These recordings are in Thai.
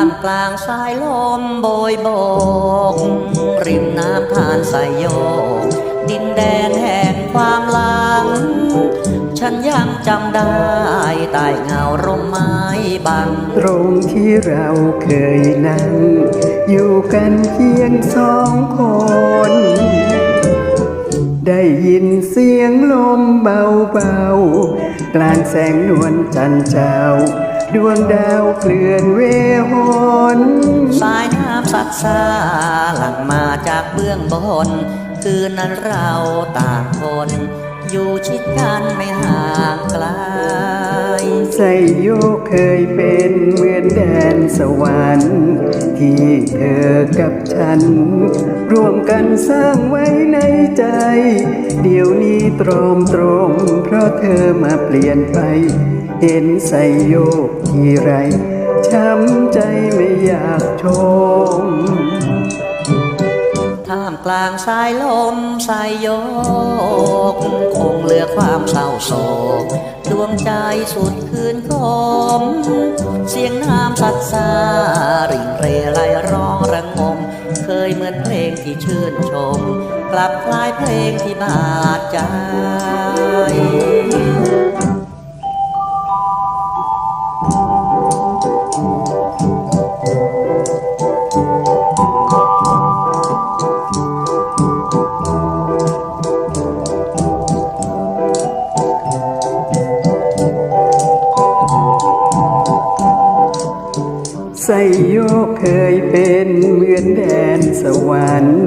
างสายลมโบยโบก ริมน้ำทานสายโยก ดินแดนแห่งความหลัง ฉันยังจำได้ใต้เงาร่มไม้บัง ตรงที่เราเคยนั่ง อยู่กันเพียงสองคน ได้ยินเสียงลมเบาๆ กลางแสงนวลจันเจ้า ดวงดาวเคลื่อนเวหนสายน้ำสัดสาหลั่งมาจากเบื้องบน คืนนั้นเราต่างคน อยู่ชิดกันไม่ห่างไกลไซโยกเคยเป็นเหมือนแดนสวรรค์ ที่เธอกับฉันร่วมกันสร้างไว้ในใจ เดี๋ยวนี้ตรอมตรง เพราะเธอมาเปลี่ยนไป เห็นไซโยกทีไร ช้ำใจไม่อยากชม ท่ามกลางสายลมสายโยก คงเหลือความเศร้าโศก ดวงใจสุดคืนคม เสียงน้ำสัดสาริ่งเรไรร้องระงม เคยเหมือนเพลงที่ชื่นชม กลับคล้ายเพลงที่บาดใจ ไซโยกเคยเป็นเหมือนแดนสวรรค์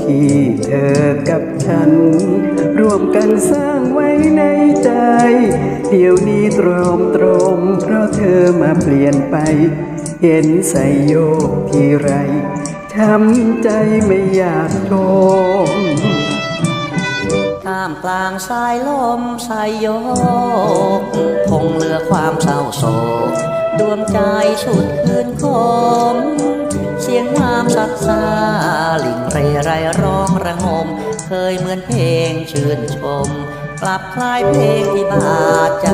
ที่เธอกับฉัน ร่วมกันสร้างไว้ในใจ เดี๋ยวนี้ตรอมตรงเพราะเธอมาเปลี่ยนไป เห็นไซโยกที่ไรช้ำใจไม่อยากชมท่ามกลางสายลมสายโยก คงเหลือความเศร้าโศก ดวงใจสุดคืนคม เสียงน้ำสัดสาลิงเรไรร้องระงม เคยเหมือนเพลงชื่นชม กลับคล้ายเพลงที่บาดใจ